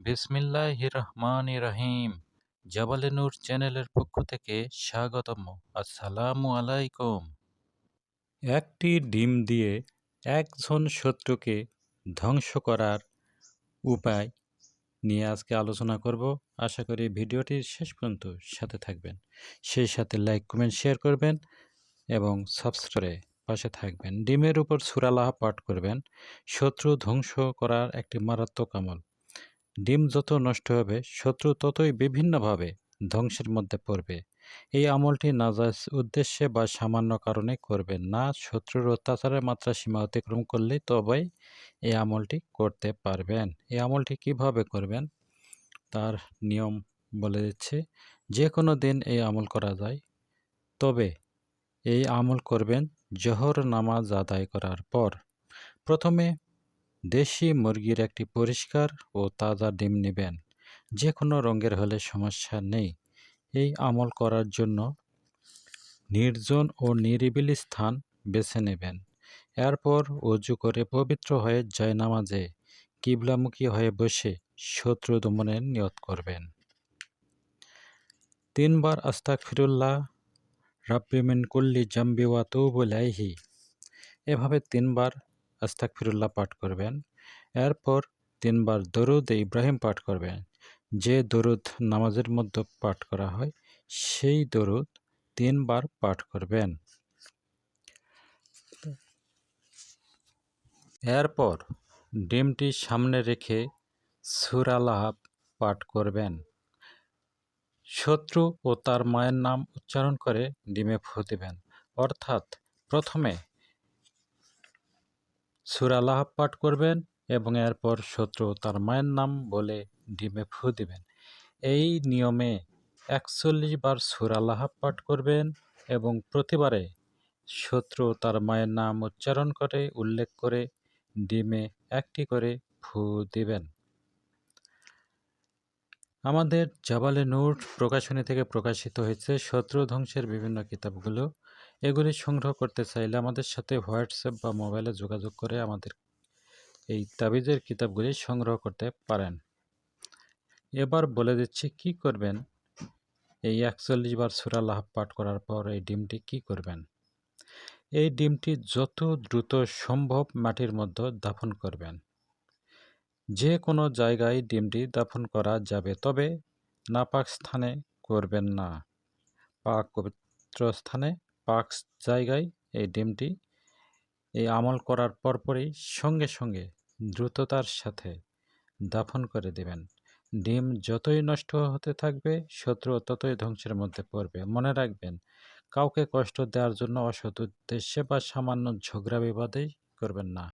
বিসমিল্লাহ রহমান রহিম জাবালে নূর চ্যানেলের পক্ষ থেকে স্বাগতম। আসসালামু আলাইকুম। একটি ডিম দিয়ে একজন শত্রুকে ধ্বংস করার উপায় নিয়ে আজকে আলোচনা করব। আশা করি ভিডিওটির শেষ পর্যন্ত সাথে থাকবেন। সেই সাথে লাইক, কমেন্ট, শেয়ার করবেন এবং সাবস্ক্রাইব পাশে থাকবেন। ডিমের উপর সুরালাহ পাঠ করবেন। শত্রু ধ্বংস করার একটি মারাত্মক আমল। ডিম যত নষ্ট হবে, শত্রু ততই বিভিন্নভাবে ধ্বংসের মধ্যে পড়বে। এই আমলটি নাজাজ উদ্দেশ্যে বা সামান্য কারণে করবেন না। শত্রুর অত্যাচারের মাত্রা সীমা অতিক্রম করলে তবেই এই আমলটি করতে পারবেন। এই আমলটি কীভাবে করবেন? তার নিয়ম বলে দিচ্ছে। যে কোনো দিন এই আমল করা যায়। তবে এই আমল করবেন জহর নামাজ আদায় করার পর। প্রথমে দেশি মুরগির একটি পরিষ্কার ও তাজা ডিম নেবেন। যে কোনো রঙের হলে সমস্যা নেই। এই আমল করার জন্য নির্জন ও নিরিবিলি স্থান বেছে নেবেন। এরপর অজু করে পবিত্র হয়ে জয়নামাজে কিবলামুখী হয়ে বসে শত্রু দমনের নিয়ত করবেন। তিনবার আস্তাক ফিরুল্লাহ রাব্বিমিন কুল্লি জাম্বি ওয়া তৌবুলাইহি এভাবে তিনবার আস্তাক ফিরুল্লাহ পাঠ করবেন। এরপর তিনবার দরুদ ইব্রাহিম পাঠ করবেন। যে দরুদ নামাজের মধ্যে পাঠ করা হয়, সেই দরুদ তিনবার পাঠ করবেন। এরপর ডিমটি সামনে রেখে সুরালাহ পাঠ করবেন। শত্রু ও তার মায়ের নাম উচ্চারণ করে ডিমে ফু দেবেন। অর্থাৎ প্রথমে সুরালাহ পাঠ করবেন এবং এরপর শত্রু তার মায়ের নাম বলে ডিমে ফু দিবেন। এই নিয়মে একচল্লিশ বার সুরালাহ পাঠ করবেন এবং প্রতিবারে শত্রু তার মায়ের নাম উচ্চারণ করে, উল্লেখ করে, ডিমে একটি করে ফু দিবেন। আমাদের জাবালে নূর প্রকাশনী থেকে প্রকাশিত হয়েছে শত্রু ধ্বংসের বিভিন্ন কিতাবগুলো। এগুলি সংগ্রহ করতে চাইলে আমাদের সাথে হোয়াটসঅ্যাপ বা মোবাইলে যোগাযোগ করে আমাদের এই তাবিজের কিতাবগুলি সংগ্রহ করতে পারেন। এবার বলে দিচ্ছি কি করবেন? এই একচল্লিশ বার সুরা লাভ পাঠ করার পর এই ডিমটি কি করবেন? এই ডিমটি যত দ্রুত সম্ভব মাটির মধ্যে দাফন করবেন। যে কোনো জায়গায় ডিমটি দাফন করা যাবে, তবে নাপাক স্থানে করবেন না। পাক পবিত্র স্থানে পাক জায়গায় এই ডিমটি এই আমল করার পরপরই সঙ্গে সঙ্গে দ্রুততার সাথে দাফন করে দেবেন। ডিম যতই নষ্ট হতে থাকবে, শত্রু ততই ধ্বংসের মধ্যে পড়বে। মনে রাখবেন, কাউকে কষ্ট দেওয়ার জন্য অসৎ উদ্দেশ্যে বা সামান্য ঝগড়া বিবাদেই করবেন না।